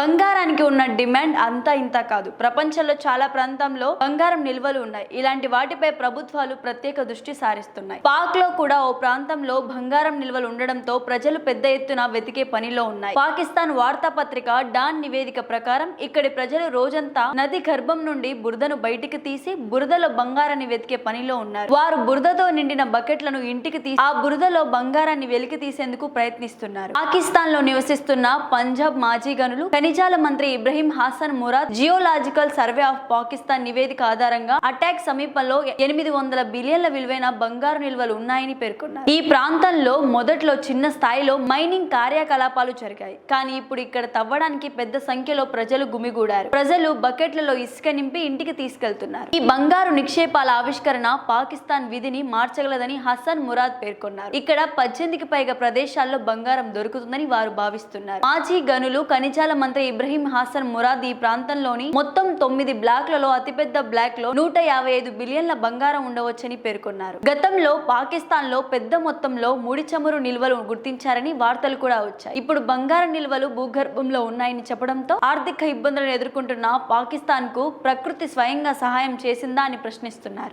బంగారానికి ఉన్న డిమాండ్ అంతా ఇంత కాదు. ప్రపంచంలో చాలా ప్రాంతంలో బంగారం నిల్వలు ఉన్నాయి. ఇలాంటి వాటిపై ప్రభుత్వాలు ప్రత్యేక దృష్టి సారిస్తున్నాయి. పాక్లో కూడా ఓ ప్రాంతంలో బంగారం నిల్వలు ఉండడంతో ప్రజలు పెద్ద ఎత్తున వెతికే పనిలో ఉన్నాయి. పాకిస్తాన్ వార్తాపత్రిక డాన్ నివేదిక ప్రకారం ఇక్కడి ప్రజలు రోజంతా నది గర్భం నుండి బురదను బయటికి తీసి బురదలో బంగారాన్ని వెతికే పనిలో ఉన్నారు. వారు బురదతో నిండిన బకెట్లను ఇంటికి తీసి ఆ బురదలో బంగారాన్ని వెలికి తీసేందుకు ప్రయత్నిస్తున్నారు. పాకిస్తాన్లో నివసిస్తున్న పంజాబ్ మాజీ గనులు ఖనిజాల మంత్రి Ibrahim Hassan Murad geological survey of Pakistan నివేదిక ఆధారంగా అటాక్ సమీపంలో ఎనిమిది వందల బిలియన్ల విలువైన బంగారు నిల్వలు ఉన్నాయని పేర్కొన్నారు. ఈ ప్రాంతంలో మొదట్లో చిన్న స్థాయిలో మైనింగ్ కార్యకలాపాలు జరిగాయి. కానీ ఇప్పుడు ఇక్కడ తవ్వడానికి పెద్ద సంఖ్యలో ప్రజలు గుమిగూడారు. ప్రజలు బకెట్లలో ఇసుక నింపి ఇంటికి తీసుకెళ్తున్నారు. ఈ బంగారు నిక్షేపాల ఆవిష్కరణ పాకిస్తాన్ విధిని మార్చగలదని హసన్ మురాద్ పేర్కొన్నారు. ఇక్కడ పద్దెనిమిదికి పైగా ప్రదేశాల్లో బంగారం దొరుకుతుందని వారు భావిస్తున్నారు. మాజీ గనులు ఖనిజాల మంత్రి ఇబ్రహీం హాసన్ మురాద్ ఈ ప్రాంతంలోని మొత్తం తొమ్మిది బ్లాక్లలో అతిపెద్ద బ్లాక్లో నూట యాభై ఐదు బిలియన్ల బంగారం ఉండవచ్చని పేర్కొన్నారు. గతంలో పాకిస్తాన్లో పెద్ద మొత్తంలో ముడి చమురు నిల్వలు గుర్తించారని వార్తలు కూడా వచ్చాయి. ఇప్పుడు బంగారం నిల్వలు భూగర్భంలో ఉన్నాయని చెప్పడంతో ఆర్థిక ఇబ్బందులను ఎదుర్కొంటున్న పాకిస్తాన్కు ప్రకృతి స్వయంగా సహాయం చేసిందా అని ప్రశ్నిస్తున్నారు.